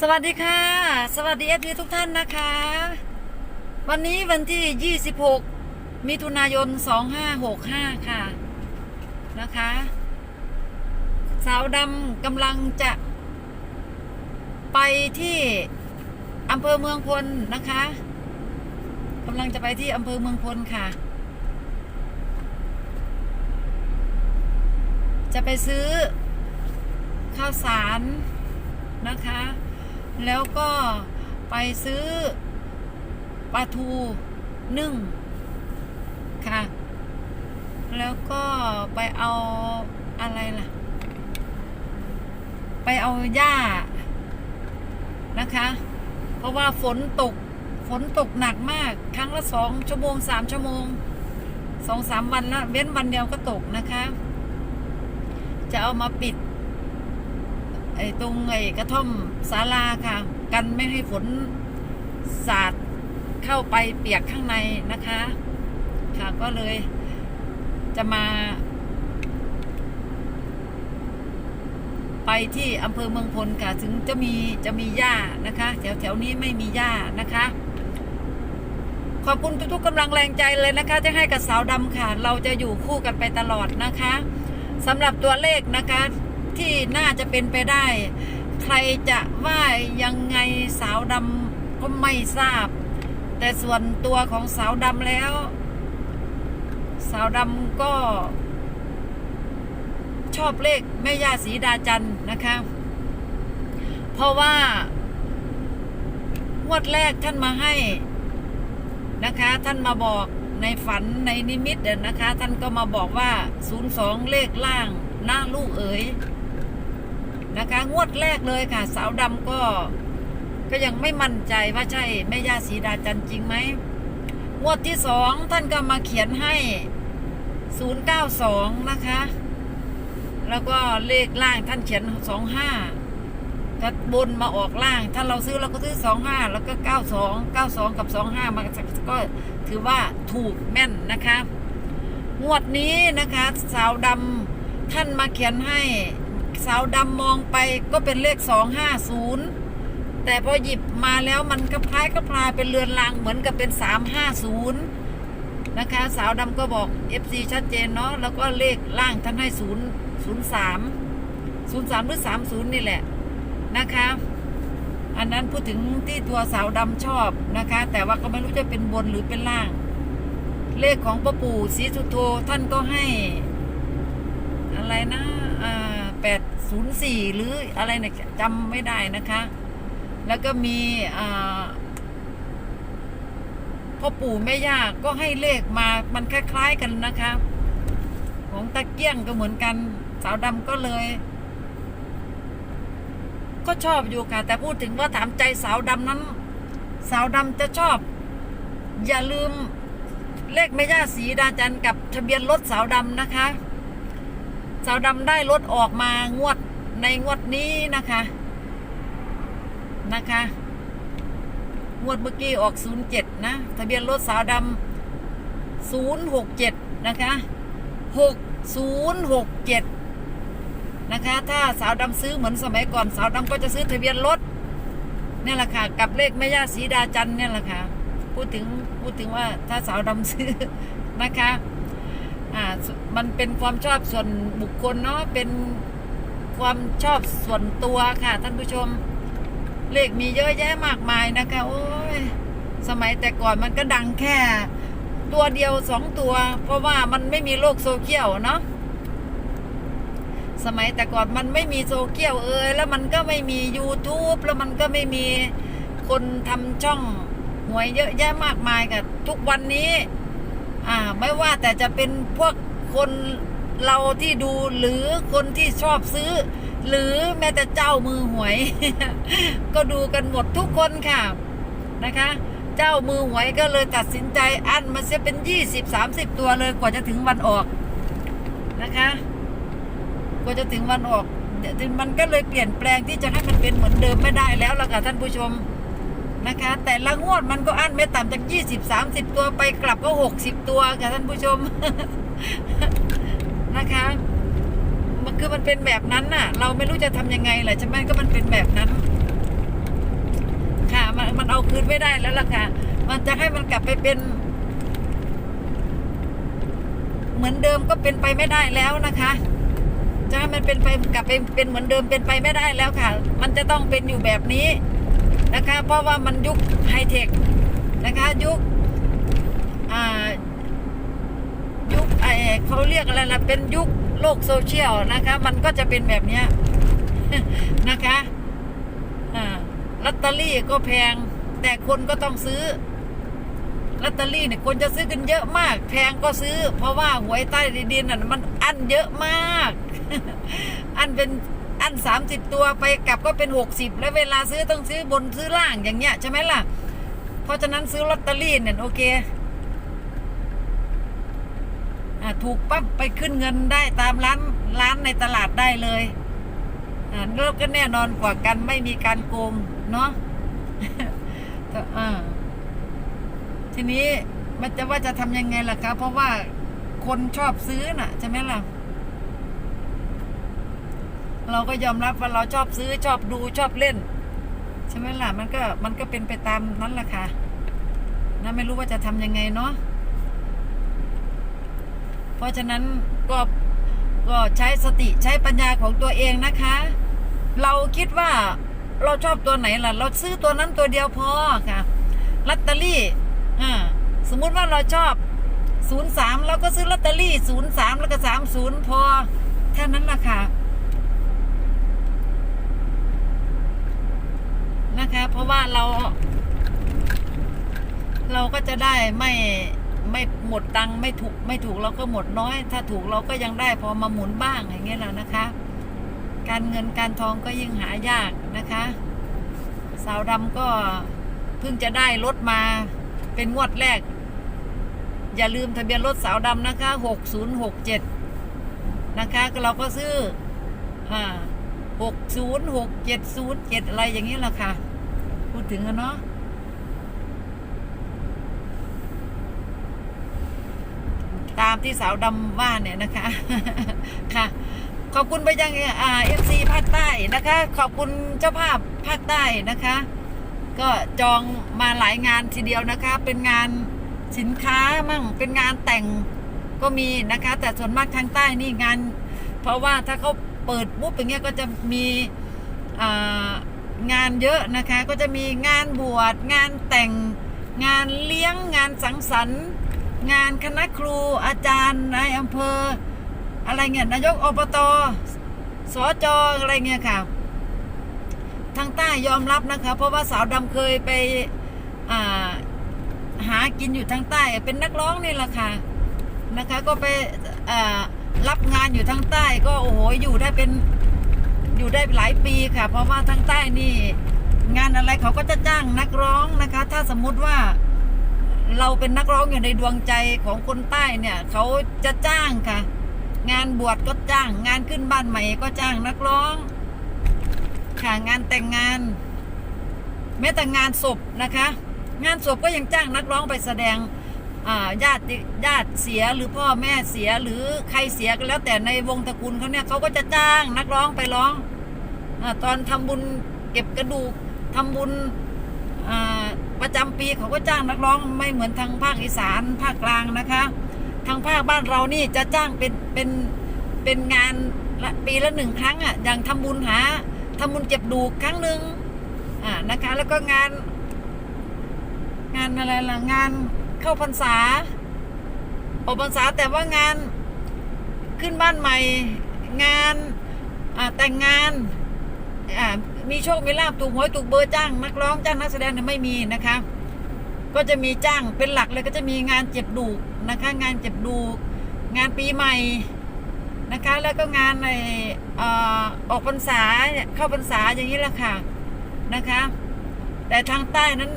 สวัสดีค่ะ สวัสดีเอฟซีทุกท่านนะคะ วันนี้วันที่ 26 มิถุนายน 2565 ค่ะ นะคะ สาวดำกำลังจะ ไปที่อำเภอเมืองพลนะคะกำลังจะไปที่อำเภอเมืองพลค่ะ จะไปซื้อข้าวสารนะคะ แล้วก็ไปซื้อปลาทูนึ่งค่ะ แล้วก็ไปเอาอะไรล่ะ ไปเอาหญ้านะคะ เพราะว่าฝนตกฝนตกหนักมาก ครั้งละสองชั่วโมงสามชั่วโมงสองสามวันละเว้นวันเดียวก็ตกนะคะ จะเอามาปิด ไอ้ตรงไอ้กระท่อมศาลาค่ะ กันไม่ให้ฝนสาดเข้าไปเปียกข้างในนะคะ ค่ะก็เลยจะมา ไปที่อำเภอเมืองพลค่ะ ถึงจะมีจะมีหญ้านะคะ แถวแถวนี้ไม่มีหญ้านะคะ ขอบคุณทุกๆกำลังแรงใจเลยนะคะที่ให้กับสาวดำค่ะ เราจะอยู่คู่กันไปตลอดนะคะสำหรับตัวเลขนะคะ ที่น่าจะเป็นไปได้ ใครจะว่ายังไงสาวดำก็ไม่ทราบ แต่ส่วนตัวของสาวดำแล้ว สาวดำก็ ชอบเลขแม่ย่าสีดาจันทร์นะคะ เพราะว่างวดแรกท่านมาให้นะคะ ท่านมาบอกในฝันในนิมิตเด่นนะคะ ท่านก็มาบอกว่า 02 เลขล่างหน้าลูกเอ๋ย นะคะ งวดแรกเลยค่ะ สาวดำก็ ก็ยังไม่มั่นใจว่าใช่แม่ย่าสีดาจันทร์จริงไหมงวดที่สองท่านก็มาเขียนให้ 092 นะคะ แล้วก็เลขล่างท่านเขียน 25ก็บนมาออกล่าง ถ้าเราซื้อเราก็ซื้อ 25 แล้วก็ 92 92 กับ 25 มันก็ถือว่าถูกแม่นนะคะ งวดนี้นะคะ สาวดำท่านมาเขียนให้ สาวดำมองไปก็เป็นเลข250แต่พอหยิบมาแล้วมันก็คล้ายก็พลายเป็นเรือนรางเหมือนกับเป็น350นย์นะคะ สาวดำก็บอก FC ชัดเจนเนาะแล้วก็เลขล่างท่านให้0 03 03หรือ30นี่แหละนะคะ อันนั้นพูดถึงที่ตัวสาวดำชอบนะคะ แต่ว่าก็ไม่รู้จะเป็นบนหรือเป็นล่าง เลขของพ่อปู่ศรีสุโธท่านก็ให้ อะไรนะอ่า แปดศูนย์สี่หรืออะไรเนี่ยจำไม่ได้นะคะ แล้วก็มีพ่อปู่แม่ย่าก็ให้เลขมามันคล้าย ๆกันนะคะ ของตะเกียงก็เหมือนกัน สาวดำก็เลย ก็ชอบอยู่ค่ะ แต่พูดถึงว่าถามใจสาวดำนั้น สาวดำจะชอบ อย่าลืมเลขแม่ย่าสีดาจันกับทะเบียนรถสาวดำนะคะ สาวดำได้รถออกมางวดในงวดนี้นะคะนะคะ งวดเมื่อกี้ออก07นะทะเบียนรถสาวดำ067นะคะ6067นะคะ ถ้าสาวดำซื้อเหมือนสมัยก่อน สาวดำก็จะซื้อทะเบียนรถนี่แหละค่ะกับเลขแม่ย่าสีดาจันเนี่ยแหละค่ะพูดถึงพูดถึงว่าถ้าสาวดำซื้อนะคะ อ่ามันเป็นความชอบส่วนบุคคลเนาะเป็นความชอบส่วนตัวค่ะท่านผู้ชม เลขมีเยอะแยะมากมายนะคะ โอ้ยสมัยแต่ก่อนมันก็ดังแค่ ตัวเดียวสองตัว เพราะว่ามันไม่มีโลกโซเชียลเนาะสมัยแต่ก่อนมันไม่มีโซเชียลเอยแล้วมันก็ไม่มี YouTube แล้วมันก็ไม่มีคนทำช่องหวยเยอะแยะมากมายกับทุกวันนี้ อ่า ไม่ว่าแต่จะเป็นพวกคนเราที่ดูหรือคนที่ชอบซื้อ หรือแม้แต่เจ้ามือหวย ก็ดูกันหมดทุกคนค่ะนะคะ เจ้ามือหวยก็เลยตัดสินใจอันมันจะเป็นยี่สิบสามสิบตัวเลยกว่าจะถึงวันออกนะคะ กว่าจะถึงวันออกเดี๋ยวมันก็เลยเปลี่ยนแปลงที่จะให้มันเป็นเหมือนเดิมไม่ได้แล้วล่ะค่ะท่านผู้ชม นะคะ แต่ละงวดมันก็อันไม่ต่ำจากยี่สิบสามสิบตัวไปกลับก็หกสิบตัวค่ะท่านผู้ชม นะคะ มันคือมันเป็นแบบนั้นน่ะ เราไม่รู้จะทำยังไงแหละใช่ไหมก็มันเป็นแบบนั้นเอาคืนไม่ได้แล้วล่ะค่ะ มันจะให้มันกลับไปเป็น เหมือนเดิมก็เป็นไปไม่ได้แล้วนะคะจะให้มันเป็นไปกลับไปเป็นเหมือนเดิมเป็นไปไม่ได้แล้วค่ะ มันจะต้องเป็นอยู่แบบนี้ นะคะ เพราะว่ามันยุคไฮเทคนะคะยุคยุคไอเขาเรียกอะไรนะเป็นยุคโลกโซเชียลนะคะ มันก็จะเป็นแบบเนี้ยนะคะอ่าลอตเตอรี่ก็แพง แต่คนก็ต้องซื้อลอตเตอรี่เนี่ยคนจะซื้อกันเยอะมาก แพงก็ซื้อ เพราะว่าหวยใต้ดินน่ะมันอันเยอะมาก อันเป็น อันสามสิบตัวไปกลับก็เป็นหกสิบแล้วเวลาซื้อต้องซื้อบนซื้อล่างอย่างเงี้ยใช่ไหมล่ะ เพราะฉะนั้นซื้อลอตเตอรี่เนี่ยโอเคอ่าถูกปั๊บไปขึ้นเงินได้ตามร้านร้านในตลาดได้เลยอ่าแล้วก็แน่นอนกว่ากันไม่มีการโกงเนาะอ่าทีนี้มันจะว่าจะทำยังไงล่ะคะเพราะว่าคนชอบซื้อน่ะใช่ไหมล่ะ เราก็ยอมรับว่าเราชอบซื้อชอบดูชอบเล่น ใช่ไหมล่ะมันก็มันก็เป็นไปตามนั้นแหละค่ะนะไม่รู้ว่าจะทำยังไงเนาะเพราะฉะนั้นก็ก็ใช้สติใช้ปัญญาของตัวเองนะคะ เราคิดว่าเราชอบตัวไหนล่ะ เราซื้อตัวนั้นตัวเดียวพอค่ะลอตเตอรี่อ่าสมมุติว่าเราชอบศูนย์สามเราก็ซื้อลอตเตอรี่ศูนย์สามแล้วก็สามศูนย์พอแค่นั้นล่ะค่ะ นะคะ เพราะว่าเรา เราก็จะได้ไม่ไม่หมดตังค์ไม่ถูกไม่ถูกเราก็หมดน้อย ถ้าถูกเราก็ยังได้พอมาหมุนบ้างอย่างเงี้ยแหละนะคะ การเงินการทองก็ยิ่งหายากนะคะ สาวดำก็เพิ่งจะได้รถมาเป็นงวดแรก อย่าลืมทะเบียนรถสาวดำนะคะหกศูนย์หกเจ็ดนะคะเราก็ซื้ออ่า หกศูนย์หกเจ็ดศูนย์เจ็ดอะไรอย่างนี้แหละค่ะ พูดถึงอะเนาะตามที่สาวดำว่าเนี่ยนะคะ ค่ะ ขอบคุณไปยังอ่าเอฟซีภาคใต้นะคะ ขอบคุณเจ้าภาพภาคใต้นะคะ ก็จองมาหลายงานทีเดียวนะคะ เป็นงานสินค้ามั่งเป็นงานแต่งก็มีนะคะ แต่ส่วนมากทางใต้นี่งาน เพราะว่าถ้าเขา เปิดปุ๊บอย่างเงี้ยก็จะมีงานเยอะนะคะ ก็จะมีงานบวชงานแต่งงานเลี้ยงงานสังสรรค์ งานคณะครูอาจารย์นายอำเภอ อะไรเงี้ยนายกอบตสจอะไรเงี้ยค่ะทางใต้ยอมรับนะคะ เพราะว่าสาวดำเคยไปาหากินอยู่ทางใต้เป็นนักร้องนี่แหละค่ะนะคะ ก็ไปอ่า รับงานอยู่ทางใต้ก็โอ้โหอยู่ได้เป็นอยู่ได้หลายปีค่ะ เพราะว่าทางใต้นี่ งานอะไรเขาก็จะจ้างนักร้องนะคะ ถ้าสมมุติว่าเราเป็นนักร้องอยู่ในดวงใจของคนใต้เนี่ย เขาจะจ้างค่ะ งานบวชก็จ้าง งานขึ้นบ้านใหม่ก็จ้างนักร้อง ค่ะงานแต่งงาน แม้แต่งานศพนะคะ งานศพก็ยังจ้างนักร้องไปแสดง ญาติญาติเสียหรือพ่อแม่เสียหรือใครเสียก็แล้วแต่ในวงตระกูลเขาเนี่ยเขาก็จะจ้างนักร้องไปร้องอตอนทำบุญเก็บกระดูกทำบุญประจำปีเขาก็จ้างนักร้องไม่เหมือนทางภาคอีสานภาคกลางนะคะ ทางภาคบ้านเรานี่จะจ้างเป็นเป็นเป็นงานละปีละหนึ่งครั้งอะอย่างทำบุญหาทำบุญเก็บดูกครั้งหนึ่งอ่านะคะ แล้วก็งาน งานอะไรล่ะงาน เข้าพรรษาออกพรรษาแต่ว่างานขึ้นบ้านใหม่ งานแต่งงานมีโชค มีลาบถูกหวยถูกเบอร์จ้าง นักร้องจ้างนักแสดงเนี่ยไม่มีนะคะ ก็จะมีจ้างเป็นหลักเลยก็จะมีงานเจ็บดูกนะคะ งานเจ็บดูก งานปีใหม่นะคะ แล้วก็งานในออออกพรรษาเข้าพรรษาอย่างนี้แหละค่ะนะคะ แต่ทางใต้นั้น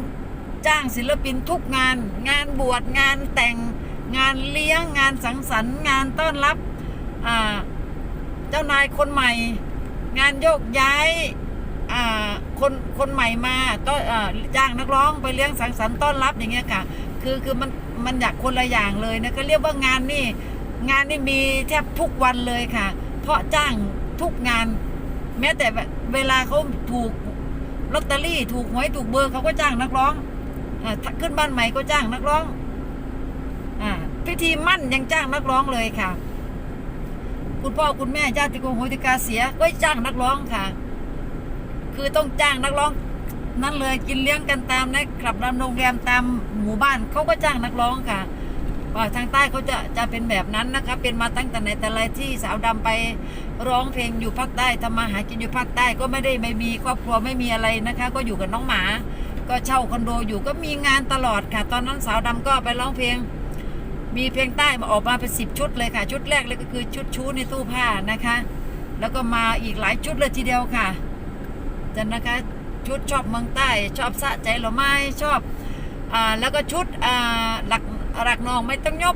จ้างศิลปินทุกงาน งานบวชงานแต่งงานเลี้ยงงานสังสรรค์ งานต้อนรับเจ้านายคนใหม่ งานโยกย้ายคนคนใหม่มาก็อ่าจ้างนักร้องไปเลี้ยงสังสรรค์ต้อนรับอย่างเงี้ยค่ะ คือคือมันมันอยากคนละอย่างเลยนะก็เรียกว่างานนี่ งานนี่มีแทบทุกวันเลยค่ะ เพราะจ้างทุกงาน แม้แต่เวลาเขาถูกลอตเตอรี่ถูกหวยถูกเบอร์เขาก็จ้างนักร้อง ขึ้นบ้านใหม่ก็จ้างนักร้องอ่าพิธีมั่นยังจ้างนักร้องเลยค่ะ คุณพ่อคุณแม่ญาติโกโหติกาเสียก็จ้างนักร้องค่ะ คือต้องจ้างนักร้อง นั่นเลยกินเลี้ยงกันตามนะคลับรามโรงแรมตามหมู่บ้านเขาก็จ้างนักร้องค่ะว่าทางใต้เขาจะจะเป็นแบบนั้นนะคะเป็นมาตั้งแต่ไหนแต่ไรที่สาวดำไปร้องเพลงอยู่ภาคใต้ทำมาหากินอยู่ภาคใต้ก็ไม่ได้ไม่มีครอบครัวไม่มีอะไรนะคะ ก็อยู่กับน้องหมา ก็เช่าคอนโดอยู่ก็มีงานตลอดค่ะ ตอนนั้นสาวดำก็ไปร้องเพลง มีเพลงใต้มาออกมาเป็นสิบชุดเลยค่ะ ชุดแรกเลยก็คือชุดชู้ในตู้ผ้านะคะ แล้วก็มาอีกหลายชุดเลยทีเดียวค่ะจะนะคะชุดชอบเมืองใต้ ชอบสะใจหรือไม่ชอบอ่าแล้วก็ชุดอ่าหลักหลักนองไม่ต้องยบ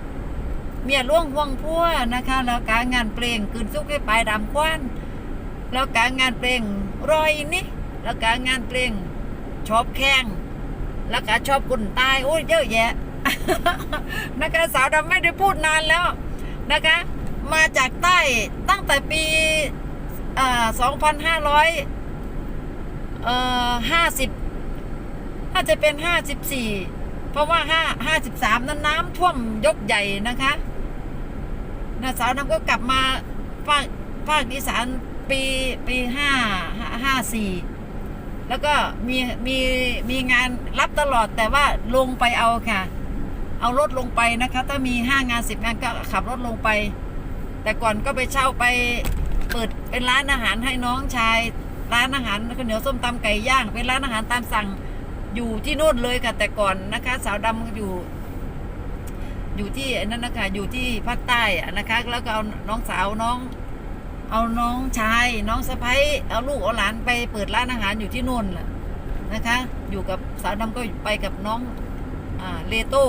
เมียล่วงห่วงพัวนะคะ แล้วการงานเพลงคืนสุกให้ปลายดำควันแล้วการงานเพลงรอยนี่แล้วการงานเพลง ชอบแข่งแล้วก็ชอบกุนตายโอ้ยเยอะแยะ นะคะสาวดำไม่ได้พูดนานแล้วนะคะ มาจากใต้ตั้งแต่ปีอ่า2,500เอ่อห้าสิบถ้าจะเป็นห้าสิบสี่เพราะว่าห้าห้าสิบสามนั้นน้ำท่วมยกใหญ่นะคะนาสาวน้ำก็กลับมาภาคภาคอีสานปีปีห้าห้าสี่ แล้วก็มีมีมีงานรับตลอดแต่ว่าลงไปเอาค่ะ เอารถลงไปนะคะ ถ้ามีห้างานสิบงานก็ขับรถลงไป แต่ก่อนก็ไปเช่าไปเปิดเป็นร้านอาหารให้น้องชาย ร้านอาหารข้าวเหนียวส้มตำไก่ย่าง เป็นร้านอาหารตามสั่งอยู่ที่โน่นเลยค่ะ แต่ก่อนนะคะ สาวดำอยู่ อยู่ที่นั่นนะคะอยู่ที่ภาคใต้นะคะ แล้วก็เอาน้องสาวน้อง เอาน้องชาย น้องสะพ้ยเอาลูกเอาหลานไปเปิดร้านอาหารอยู่ที่โน่นแหละนะคะ อยู่กับสาวดำก็ไปกับน้องอเลโต้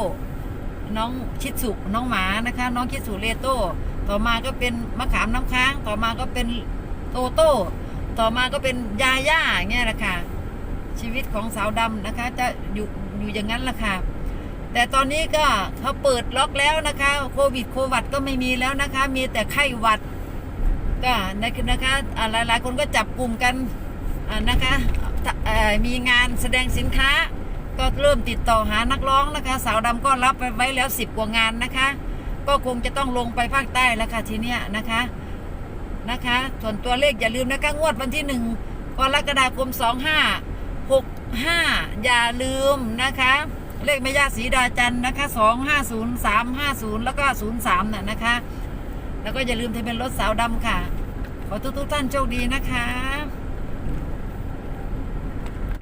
น้องชิดสุน้องหมานะคะ น้องชิดสุเลโต้ต่อมาก็เป็นมะขามน้ำค้าง ต่อมาก็เป็นโตโต้ต่อมาก็เป็นยาย่าเงี้ยแหละค่ะชีวิตของสาวดำนะคะ จะอยู่อยู่อย่างนั้นแหละค่ะแต่ตอนนี้ก็เขาเปิดล็อกแล้วนะคะ โควิดโควัดก็ไม่มีแล้วนะคะ มีแต่ไข้หวัด ก็นะคะอ่าหลายๆคนก็จับกลุ่มกันนะคะมีงานแสดงสินค้า ก็เริ่มติดต่อหานักร้องนะคะ สาวดำก็รับไปไว้แล้วสิบกว่างานนะคะ ก็คงจะต้องลงไปภาคใต้แล้วค่ะทีเนี้ยนะคะนะคะ ส่วนตัวเลขอย่าลืมนะคะงวดวันที่หนึ่งกรกฎาคมสองห้าหกห้าอย่าลืมนะคะ เลขแม่ย่าสีดาจันนะคะสองห้าศูนย์สามห้าศูนย์แล้วก็ศูนย์สามน่ะนะคะ แล้วก็อย่าลืมทะเบียนรถสาวดำค่ะ ขอทุกทุกท่านโชคดีนะคะ